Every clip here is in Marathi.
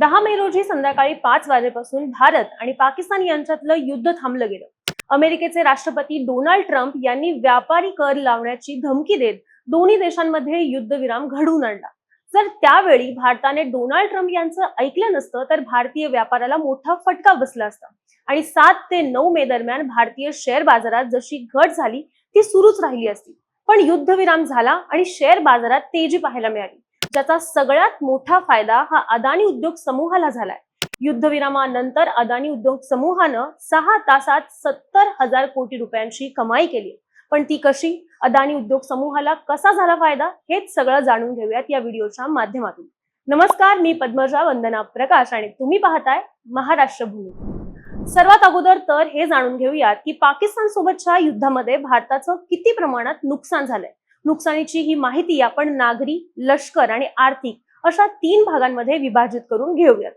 दहा मे रोजी संध्याकाळी पाच वाजेपासून भारत आणि पाकिस्तान यांच्यातलं युद्ध थांबलं गेलं. अमेरिकेचे राष्ट्रपती डोनाल्ड ट्रम्प यांनी व्यापारी कर लावण्याची धमकी देत दोन्ही देशांमध्ये युद्धविराम घडवून आणला. जर त्यावेळी भारताने डोनाल्ड ट्रम्प यांचं ऐकलं नसतं तर भारतीय व्यापाराला मोठा फटका बसला असता. आणि सात ते नऊ मे दरम्यान भारतीय शेअर बाजारात जशी घट झाली ती सुरूच राहिली असती. पण युद्धविराम झाला आणि शेअर बाजारात तेजी पाहायला मिळाली. ज्याचा सगळ्यात मोठा फायदा हा अदानी उद्योग समूहाला झालाय. युद्धविरामानंतर अदानी उद्योग समूहानं सहा तासात सत्तर हजार कोटी रुपयांची कमाई केली. पण ती कशी? अदानी उद्योग समूहाला कसा झाला फायदा? हेच सगळं जाणून घेऊयात या व्हिडिओच्या माध्यमातून. नमस्कार मी पद्मजा वंदना प्रकाश आणि तुम्ही पाहताय महाराष्ट्र भूमी सर्वात अगोदर तर हे जाणून घेऊयात की पाकिस्तान सोबतच्या युद्धामध्ये भारताचं किती प्रमाणात नुकसान झालंय. नुकसानीची ही माहिती आपण नागरी लष्कर आणि आर्थिक अशा तीन भागांमध्ये विभाजित करून घेऊयात.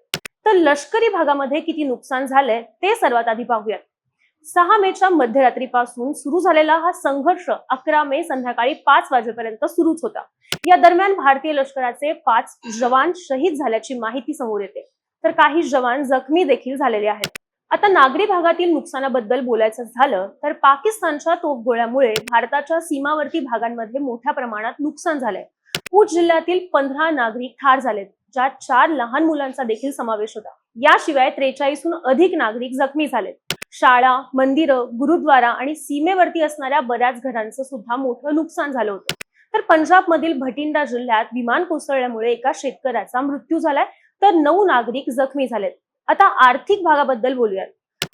तर लष्करी भागामध्ये किती नुकसान झालंय ते सर्वात आधी पाहूयात. सहा मेच्या मध्यरात्रीपासून सुरू झालेला हा संघर्ष अकरा मे संध्याकाळी पाच वाजेपर्यंत सुरूच होता. या दरम्यान भारतीय लष्कराचे पाच जवान शहीद झाल्याची माहिती समोर येते. तर काही जवान जखमी देखील झालेले आहेत. आता नागरी भागातील नुकसानाबद्दल बोलायचं झालं तर पाकिस्तानच्या तोफगोळ्यामुळे भारताच्या सीमावर्ती भागांमध्ये मोठ्या प्रमाणात नुकसान झालंय. पूछ जिल्ह्यातील पंधरा नागरिक ठार झालेत ज्यात चार लहान मुलांचा देखील समावेश होता. याशिवाय त्रेचाळीसहून अधिक नागरिक जखमी झालेत. शाळा मंदिरं गुरुद्वारा आणि सीमेवरती असणाऱ्या बऱ्याच घरांचं सुद्धा मोठं नुकसान झालं होतं. तर पंजाब मधील भटिंडा जिल्ह्यात विमान कोसळल्यामुळे एका शेतकऱ्याचा मृत्यू झालाय तर नऊ नागरिक जखमी झालेत. आता आर्थिक भागाबद्दल बोलूयात.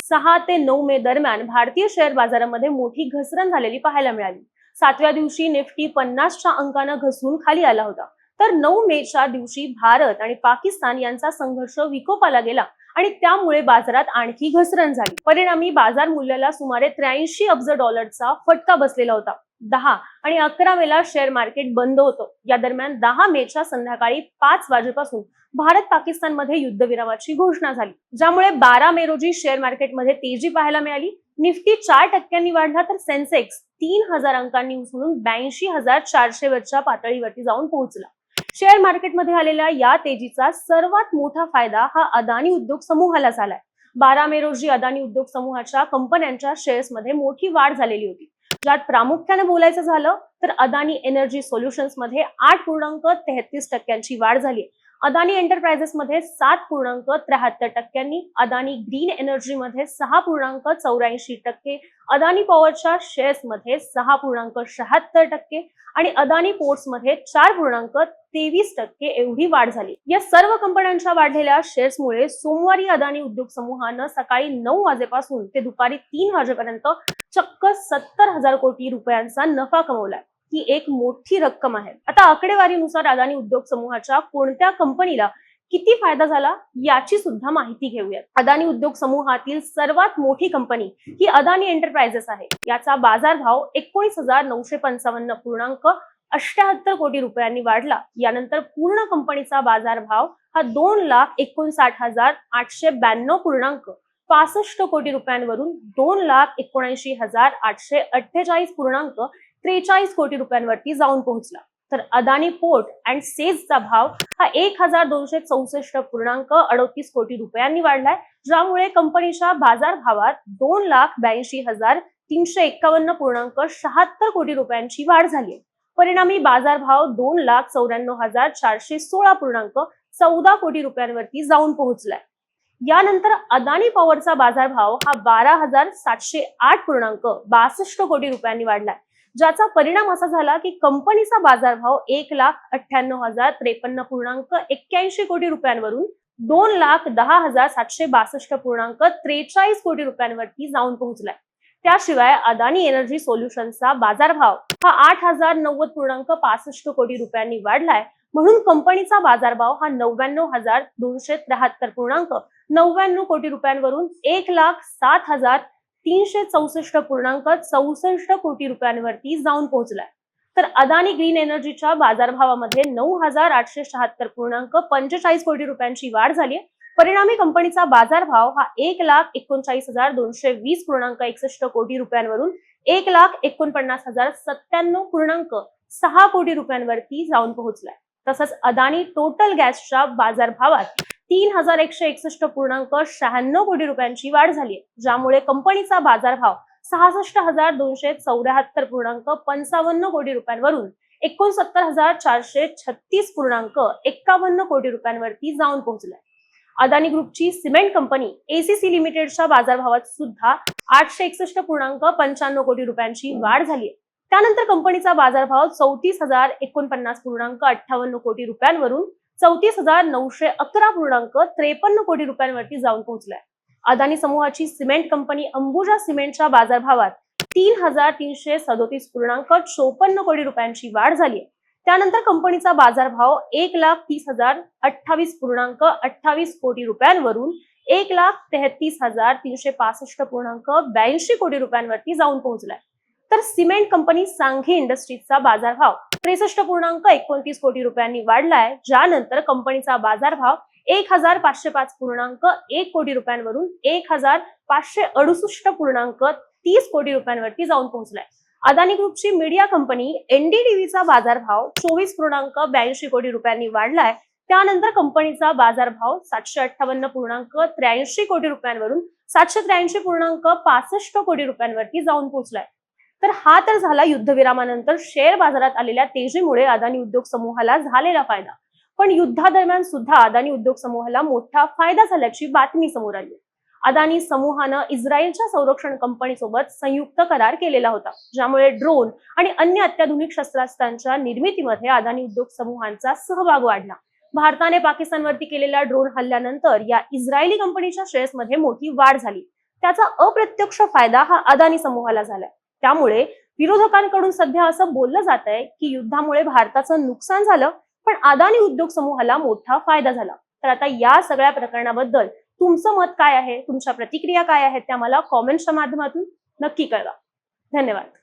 सहा ते नऊ मे दरम्यान भारतीय शेअर बाजारामध्ये मोठी घसरण झालेली पाहायला मिळाली. सातव्या दिवशी निफ्टी पन्नासच्या अंकानं घसरून खाली आला होता. तर नऊ मेच्या दिवशी भारत आणि पाकिस्तान यांचा संघर्ष विकोपाला गेला आणि त्यामुळे बाजारात आणखी घसरण झाली. परिणामी बाजार मूल्याला सुमारे त्र्याऐंशी अब्ज डॉलरचा फटका बसलेला होता. दहा आणि अकरा मेला शेअर मार्केट बंद होतं. या दरम्यान दहा मेच्या संध्याकाळी पाच वाजेपासून भारत पाकिस्तानमध्ये युद्धविरामाची घोषणा झाली. ज्यामुळे बारा मे रोजी शेअर मार्केटमध्ये तेजी पाहायला मिळाली. निफ्टी चार टक्क्यांनी वाढला तर सेन्सेक्स तीन हजार अंकांनी उचलून ब्याऐंशी हजार चारशे वरच्या पातळीवरती जाऊन पोहोचला. शेअर मार्केटमध्ये आलेल्या या तेजीचा सर्वात मोठा फायदा हा अदानी उद्योग समूहाला झालाय. बारा मे रोजी अदानी उद्योग समूहाच्या कंपन्यांच्या शेअर्समध्ये मोठी वाढ झालेली होती. ज्यात प्रामुख्याने बोलायचं झालं तर अदानी एनर्जी सोल्युशन्समध्ये आठ पूर्णांक तेहतीस टक्क्यांची वाढ झाली अदानी एंटरप्राइजेस मध्ये सात पूर्णांक त्र्याहत्तर टक्क्यांनी अदानी ग्रीन एनर्जी मध्ये सहा पूर्णांक चौऱ्याऐंशी टक्के अदानी पॉवरच्या शेअर्समध्ये सहा पूर्णांक शहात्तर टक्के आणि अदानी पोर्ट्समध्ये चार पूर्णांक तेवीस टक्के एवढी वाढ झाली. या सर्व कंपन्यांच्या वाढलेल्या शेअर्समुळे सोमवारी अदानी उद्योग समूहानं सकाळी नऊ वाजेपासून ते दुपारी तीन वाजेपर्यंत चक्क सत्तर हजार कोटी रुपयांचा नफा कमवलाय. ही एक मोठी रक्कम आहे. आता आकडेवारीनुसार अदानी उद्योग समूहाच्या कोणत्या कंपनीला किती फायदा झाला याची सुद्धा माहिती घेऊयात. अदानी उद्योग समूहातील सर्वात मोठी कंपनी ही अदानी एंटरप्राइजेस आहे. याचा बाजारभाव एकोणीस हजार नऊशे पंचावन्न पूर्णांक अष्ट्याहत्तर कोटी रुपयांनी वाढला. यानंतर पूर्ण कंपनीचा बाजारभाव हा दोन लाख एकोणसाठ हजार आठशे ब्याण्णव पूर्णांक पासष्ट कोटी रुपयांवरून दोन लाख एकोणऐंशी हजार आठशे अठ्ठेचाळीस पूर्णांक त्रेचाळीस कोटी रुपयांवरती जाऊन पोहोचला. तर अदानी पोर्ट अँड सेजचा भाव हा एक हजार दोनशे चौसष्ट पूर्णांक अडतीस कोटी रुपयांनी वाढलाय ज्यामुळे कंपनीच्या बाजार भावात दोन लाख ब्याऐंशी हजार तीनशे एक्कावन्न पूर्णांक शहात्तर कोटी रुपयांची वाढ झाली आहे. परिणामी बाजारभाव दोन लाख चौऱ्याण्णव हजार चारशे सोळा पूर्णांक चौदा कोटी रुपयांवरती जाऊन पोहोचलाय. यानंतर अदानी पॉवरचा बाजारभाव हा बारा हजार सातशे आठ पूर्णांक बासष्ट कोटी रुपयांनी वाढलाय. ज्याचा परिणाम असा झाला की कंपनीचा बाजारभाव एक लाख अठ्ठ्याण्णव हजार त्रेपन्न पूर्णांक एक्क्याऐंशी कोटी रुपयांवरून दोन लाख दहा हजार सातशे बासष्ट पूर्णांक त्रेचाळीस कोटी रुपयांवरती जाऊन पोहोचलाय. त्याशिवाय अदानी एनर्जी सोल्युशनचा बाजारभाव हा आठ हजार नव्वद पूर्णांक पासष्ट कोटी रुपयांनी वाढलाय. म्हणून कंपनीचा बाजारभाव हा नव्याण्णव हजार दोनशे त्र्याहत्तर पूर्णांक नव्याण्णव कोटी रुपयांवरून एक लाख सात हजार तीनशे चौसष्ट पूर्णांक चौसष्ट कोटी रुपयांवरती जाऊन पोहोचलाय. तर अदानी ग्रीन एनर्जीच्या बाजारभावामध्ये नऊ हजार आठशे शहात्तर पूर्णांक पंचेचाळीस कोटी रुपयांची वाढ झाली परिणामी कंपनीचा बाजारभाव हा एक लाख एकोणचाळीस हजार दोनशे वीस पूर्णांक एकसष्ट कोटी रुपयांवरून एक लाख एकोणपन्नास हजार सत्त्याण्णव पूर्णांक सहा कोटी रुपयांवरती जाऊन पोहोचलाय. तसंच अदानी टोटल गॅसच्या बाजारभावात तीन हजार एकशे एकसष्ट पूर्णांक शहाण्णव कोटी रुपयांची वाढ झाली आहे ज्यामुळे कंपनीचा बाजारभाव सहासष्ट हजार दोनशे चौऱ्याहत्तर पूर्णांक पंचावन्न कोटी रुपयांवरून एकोणसत्तर हजार चारशे छत्तीस पूर्णांक एक्कावन्न कोटी रुपयांवरती जाऊन पोहोचलाय. अदानी ग्रुपची सिमेंट कंपनी एसीसी लिमिटेडच्या बाजारभावात सुद्धा आठशे एकसष्ट पूर्णांक पंच्याण्णव कोटी रुपयांची वाढ झाली आहे. त्यानंतर कंपनीचा बाजारभाव चौतीस हजार एकोणपन्नास पूर्णांक अठ्ठावन्न कोटी रुपयांवरून चौतीस हजार नऊशे अकरा पूर्णांक त्रेपन्न कोटी रुपयांवरती जाऊन पोहोचलाय. अदानी समूहाची सिमेंट कंपनी अंबुजा सिमेंटच्या बाजारभावात तीन हजार तीनशे सदोतीस पूर्णांक चोपन्न कोटी रुपयांची वाढ झाली त्यानंतर कंपनीचा बाजारभाव एक लाख तीस हजार अठ्ठावीस पूर्णांक अठ्ठावीस कोटी रुपयांवरून एक लाख तेहतीस हजार तीनशे पासष्ट पूर्णांक ब्याऐंशी कोटी रुपयांवरती जाऊन पोहोचलाय. तर सिमेंट कंपनी सांघी इंडस्ट्रीजचा बाजारभाव त्रेसष्ट पूर्णांक एकोणतीस कोटी रुपयांनी वाढलाय. ज्यानंतर कंपनीचा बाजारभाव एक हजार पाचशे पाच पूर्णांक एक कोटी रुपयांवरून एक हजार पाचशे अडुसष्ट पूर्णांक तीस कोटी रुपयांवरती जाऊन पोहोचलाय. अदानी ग्रुपची मीडिया कंपनी एनडीटीव्हीचा बाजारभाव चोवीस पूर्णांक ब्याऐंशी कोटी रुपयांनी वाढलाय. त्यानंतर कंपनीचा बाजारभाव सातशे अठ्ठावन्न पूर्णांक त्र्याऐंशी कोटी रुपयांवरून सातशे त्र्याऐंशी पूर्णांक पासष्ट कोटी रुपयांवरती जाऊन पोहोचलाय. तर हा तर झाला युद्धविरामानंतर शेअर बाजारात आलेल्या तेजीमुळे अदानी उद्योग समूहाला झालेला फायदा. पण युद्धादरम्यान सुद्धा अदानी उद्योग समूहाला मोठा फायदा झाल्याची बातमी समोर आली. अदानी समूहानं इस्रायलच्या संरक्षण कंपनीसोबत संयुक्त करार केलेला होता ज्यामुळे ड्रोन आणि अन्य अत्याधुनिक शस्त्रास्त्रांच्या निर्मितीमध्ये अदानी उद्योग समूहांचा सहभाग वाढला. भारताने पाकिस्तानवरती केलेल्या ड्रोन हल्ल्यानंतर या इस्रायली कंपनीच्या शेअर्समध्ये मोठी वाढ झाली. त्याचा अप्रत्यक्ष फायदा हा अदानी समूहाला झालाय. त्यामुळे विरोधकांकडून सध्या असं बोललं जात आहे की युद्धामुळे भारताचं नुकसान झालं पण अदानी उद्योग समूहाला मोठा फायदा झाला. तर आता या सगळ्या प्रकरणाबद्दल तुमचं मत काय आहे? तुमच्या प्रतिक्रिया काय आहेत? त्या मला कॉमेंटच्या माध्यमातून नक्की कळवा. धन्यवाद.